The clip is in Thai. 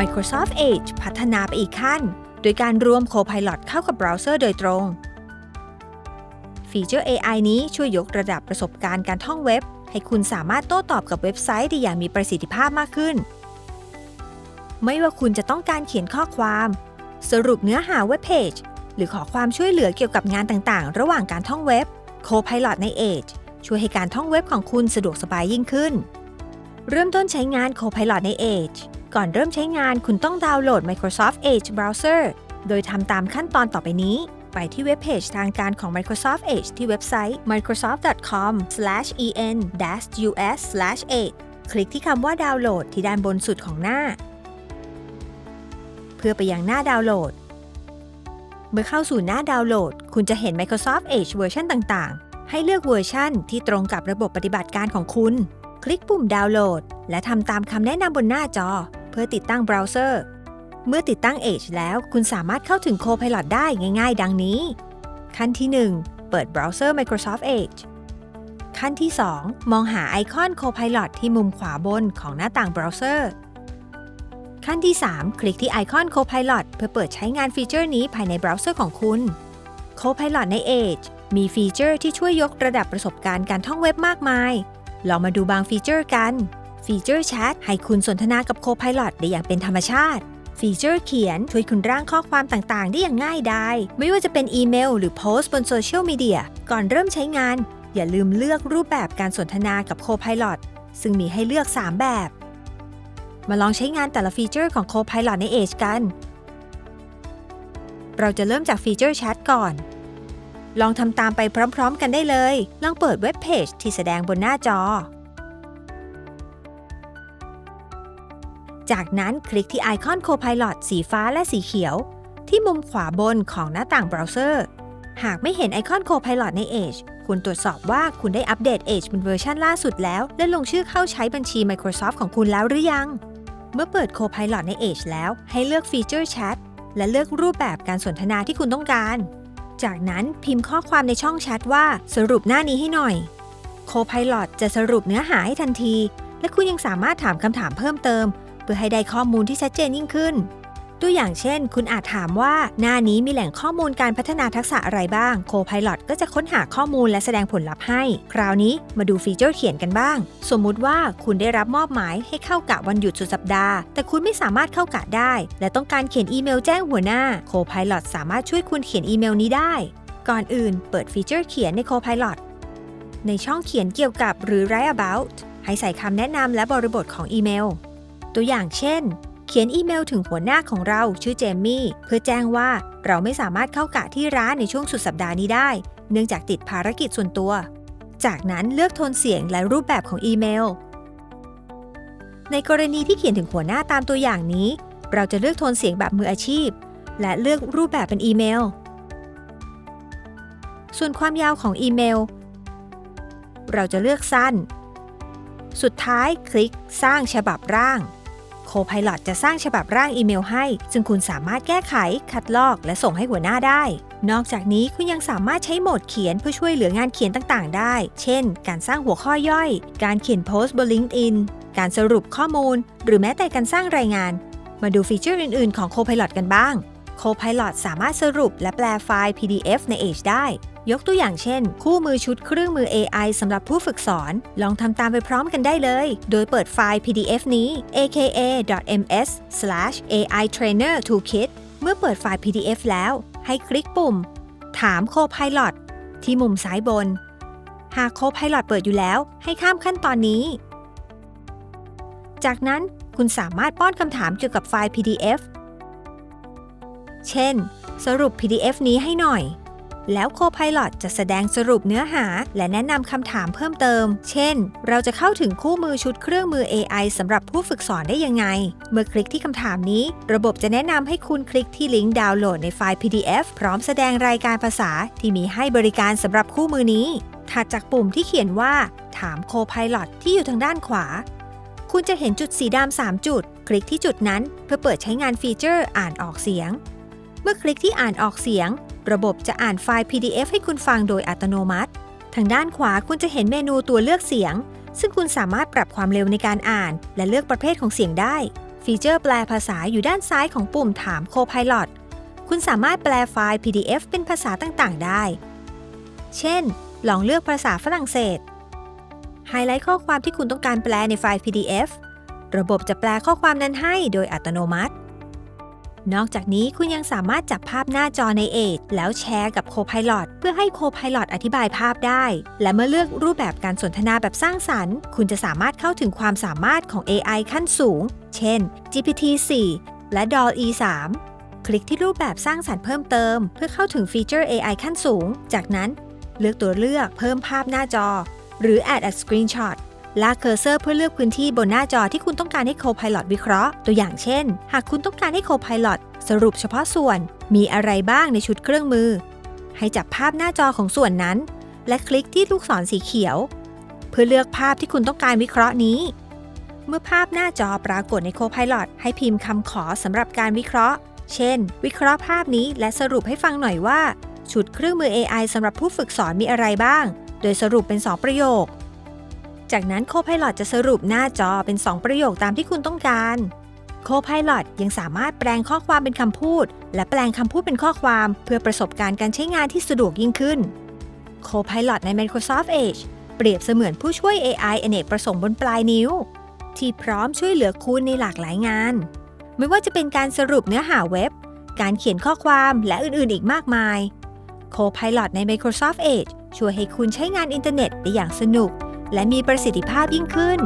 Microsoft Edge พัฒนาไปอีกขั้น โดยการรวม Copilot เข้ากับเบราว์เซอร์โดยตรง ฟีเจอร์ AI นี้ช่วยยกระดับประสบการณ์การท่องเว็บ ให้คุณสามารถโต้ตอบกับเว็บไซต์ได้อย่างมีประสิทธิภาพมากขึ้น ไม่ว่าคุณจะต้องการเขียนข้อความ สรุปเนื้อหาเว็บเพจหรือขอความช่วยเหลือเกี่ยวกับงานต่างๆ ระหว่างการท่องเว็บ Copilot ใน Edge ช่วยให้การท่องเว็บของคุณสะดวกสบายยิ่งขึ้น เริ่มต้นใช้งาน Copilot ใน Edge ก่อนเริ่มใช้งานคุณต้องดาวน์โหลด Microsoft Edge Browser โดยทำตามขั้นตอนต่อไปนี้ ไปที่เว็บเพจทางการของ Microsoft Edge ที่เว็บไซต์ microsoft.com/en-us/edge คลิกที่คำว่าดาวน์โหลดที่ด้านบนสุดของหน้า เพื่อไปยังหน้าดาวน์โหลด เมื่อเข้าสู่หน้าดาวน์โหลด คุณจะเห็น Microsoft Edge เวอร์ชันต่าง ๆ ให้เลือกเวอร์ชันที่ตรงกับระบบปฏิบัติการของคุณ คลิกปุ่มดาวน์โหลด และทำตามคำแนะนำบนหน้าจอ เพื่อติดตั้งเบราว์เซอร์ เมื่อติดตั้ง Edge แล้วคุณสามารถเข้าถึง Copilot ได้ง่าย ๆ ดังนี้ ขั้นที่ 1 เปิดเบราว์เซอร์ Microsoft Edge ขั้นที่ 2 มองหาไอคอน Copilot ที่มุมขวาบนของหน้าต่างเบราว์เซอร์ ขั้นที่ 3 คลิกที่ไอคอน Copilot เพื่อเปิดใช้งานฟีเจอร์นี้ภายในเบราว์เซอร์ของคุณ Copilot ใน Edge มีฟีเจอร์ที่ช่วยยกระดับประสบการณ์การท่องเว็บมากมาย ลองมาดูบางฟีเจอร์กัน ฟีเจอร์แชทให้คุณสนทนากับ Copilot ได้อย่างเป็นธรรมชาติ ฟีเจอร์เขียนช่วยคุณร่างข้อความต่างๆ ได้อย่างง่ายดายไม่ว่าจะเป็นอีเมล หรือโพสต์บนโซเชียลมีเดียก่อนเริ่มใช้งาน อย่าลืมเลือกรูปแบบการสนทนากับ Copilot ซึ่งมีให้เลือก 3 แบบ มาลองใช้งานแต่ละฟีเจอร์ของ Copilot ใน Edge กัน เราจะเริ่มจากฟีเจอร์แชทก่อนลองทำตามไปพร้อมๆ กันได้เลย ลองเปิดเว็บเพจที่แสดงบนหน้าจอ จากนั้นคลิกที่ไอคอน Copilot สีฟ้าและสีเขียว ที่มุมขวาบนของหน้าต่างเบราว์เซอร์ หากไม่เห็นไอคอน Copilot ใน Edge คุณตรวจสอบว่าคุณได้อัปเดต Edge เป็นเวอร์ชันล่าสุดแล้ว และลงชื่อเข้าใช้บัญชี Microsoft ของคุณแล้วหรือยัง เมื่อเปิด Copilot ใน Edge แล้วให้เลือกฟีเจอร์แชทและเลือกรูปแบบการสนทนาที่คุณต้องการ จากนั้นพิมพ์ข้อความในช่องแชทว่าสรุปหน้านี้ให้หน่อย Copilot จะสรุปเนื้อหาให้ทันที และคุณยังสามารถถามคำถามเพิ่มเติม เพื่อให้ได้ข้อมูลที่ชัดเจนยิ่งขึ้น ตัวอย่างเช่น คุณอาจถามว่าหน้านี้มีแหล่งข้อมูลการพัฒนาทักษะอะไรบ้าง Copilot ก็จะค้นหาข้อมูลและแสดงผลลัพธ์ให้ คราวนี้มาดูฟีเจอร์เขียนกันบ้าง สมมุติว่าคุณได้รับมอบหมายให้เข้ากะวันหยุดสุดสัปดาห์ แต่คุณไม่สามารถเข้ากะได้ และต้องการเขียนอีเมลแจ้งหัวหน้า Copilot สามารถช่วยคุณเขียนอีเมลนี้ได้ ก่อนอื่น เปิดฟีเจอร์เขียนใน Copilot ในช่องเขียนเกี่ยวกับหรือ write about ให้ใส่คำแนะนำและบริบทของอีเมล ตัวอย่างเช่น เขียนอีเมลถึงหัวหน้าของเราชื่อเจมี่ เพื่อแจ้งว่าเราไม่สามารถเข้ากะที่ร้านในช่วงสุดสัปดาห์นี้ได้ เนื่องจากติดภารกิจส่วนตัว จากนั้นเลือกโทนเสียงและรูปแบบของอีเมล ในกรณีที่เขียนถึงหัวหน้าตามตัวอย่างนี้ เราจะเลือกโทนเสียงแบบมืออาชีพ และเลือกรูปแบบเป็นอีเมล ส่วนความยาวของอีเมล เราจะเลือกสั้น สุดท้ายคลิกสร้างฉบับร่าง Copilot จะสร้างฉบับร่างอีเมลให้ ซึ่งคุณสามารถแก้ไข คัดลอก และส่งให้หัวหน้าได้ นอกจากนี้คุณยังสามารถใช้โหมดเขียนเพื่อช่วยเหลืองานเขียนต่างๆ ได้ เช่น การสร้างหัวข้อย่อย การเขียนโพสต์บน LinkedIn การสรุปข้อมูล หรือแม้แต่การสร้างรายงาน มาดูฟีเจอร์อื่น ๆ ของ Copilot กันบ้าง Copilot สามารถสรุปและแปลไฟล์ PDF ใน Edge ได้ ยกตัวอย่างเช่น คู่มือชุดเครื่องมือ AI สำหรับผู้ฝึกสอน ลองทำตามไปพร้อมกันได้เลย โดยเปิดไฟล์ PDF นี้ aka.ms/ai trainer toolkit เมื่อเปิดไฟล์ PDF แล้ว ให้คลิกปุ่ม ถาม Copilot ที่มุมซ้ายบน หาก Copilot เปิดอยู่แล้ว ให้ข้ามขั้นตอนนี้ จากนั้นคุณสามารถป้อนคำถามเกี่ยวกับไฟล์ PDF เช่น สรุป PDF นี้ให้หน่อย แล้ว Copilot จะแสดงสรุปเนื้อหา และแนะนำคำถามเพิ่มเติม เช่น เราจะเข้าถึงคู่มือชุดเครื่องมือ AI สำหรับผู้ฝึกสอนได้ยังไง เมื่อคลิกที่คำถามนี้ ระบบจะแนะนำให้คุณคลิกที่ลิงก์ดาวน์โหลดในไฟล์ PDF พร้อมแสดงรายการภาษาที่มีให้บริการสำหรับคู่มือนี้ ถัดจากปุ่มที่เขียนว่า ถาม Copilot ที่อยู่ทางด้านขวา คุณจะเห็นจุดสีดำ3จุด คลิกที่จุดนั้น เพื่อเปิดใช้งานฟีเจอร์อ่านออกเสียง เมื่อคลิกที่อ่านออกเสียง ระบบจะอ่านไฟล์ PDF ให้คุณฟังโดยอัตโนมัติ ทางด้านขวาคุณจะเห็นเมนูตัวเลือกเสียง ซึ่งคุณสามารถปรับความเร็วในการอ่าน และเลือกประเภทของเสียงได้ ฟีเจอร์แปลภาษาอยู่ด้านซ้ายของปุ่มถาม Copilot คุณสามารถแปลไฟล์ PDF เป็นภาษาต่างๆ ได้ เช่น ลองเลือกภาษาฝรั่งเศส ไฮไลท์ข้อความที่คุณต้องการแปลในไฟล์ PDF ระบบจะแปลข้อความนั้นให้โดยอัตโนมัติ นอกจากนี้คุณยังสามารถจับภาพหน้าจอใน Edge แล้วแชร์กับ Copilot เพื่อให้ Copilot อธิบายภาพได้ และเมื่อเลือกรูปแบบการสนทนาแบบสร้างสรรค์ คุณจะสามารถเข้าถึงความสามารถของ AI ขั้นสูง เช่น GPT-4 และ DALL-E 3คลิกที่รูปแบบสร้างสรรค์เพิ่มเติม เพื่อเข้าถึงฟีเจอร์ AI ขั้นสูง จากนั้น เลือกตัวเลือกเพิ่มภาพหน้าจอ หรือ add a screenshot ลากเคอร์เซอร์เพื่อเลือกพื้นที่บนหน้าจอที่คุณต้องการให้ Copilot วิเคราะห์ ตัวอย่างเช่น หากคุณต้องการให้ Copilot สรุปเฉพาะส่วน มีอะไรบ้างในชุดเครื่องมือ ให้จับภาพหน้าจอของส่วนนั้น และคลิกที่ลูกศรสีเขียว เพื่อเลือกภาพที่คุณต้องการวิเคราะห์นี้ เมื่อภาพหน้าจอปรากฏใน Copilot ให้พิมพ์คำขอสำหรับการวิเคราะห์ เช่น วิเคราะห์ภาพนี้และสรุปให้ฟังหน่อยว่า ชุดเครื่องมือ AI สำหรับผู้ฝึกสอนมีอะไรบ้าง โดยสรุปเป็น 2 ประโยค จากนั้น Copilot จะสรุปหน้าจอเป็น 2 ประโยคตามที่คุณต้องการ Copilot ยังสามารถแปลงข้อความเป็นคำพูด และแปลงคำพูดเป็นข้อความ เพื่อประสบการณ์การใช้งานที่สะดวกยิ่งขึ้น Copilot ใน Microsoft Edge เปรียบเสมือนผู้ช่วย AI อเนกประสงค์บนปลายนิ้ว ที่พร้อมช่วยเหลือคุณในหลากหลายงาน ไม่ว่าจะเป็นการสรุปเนื้อหาเว็บ การเขียนข้อความและอื่นๆ อีกมากมาย Copilot ใน Microsoft Edge ช่วยให้คุณใช้งานอินเทอร์เน็ตได้อย่างสนุก และมีประสิทธิภาพยิ่งขึ้น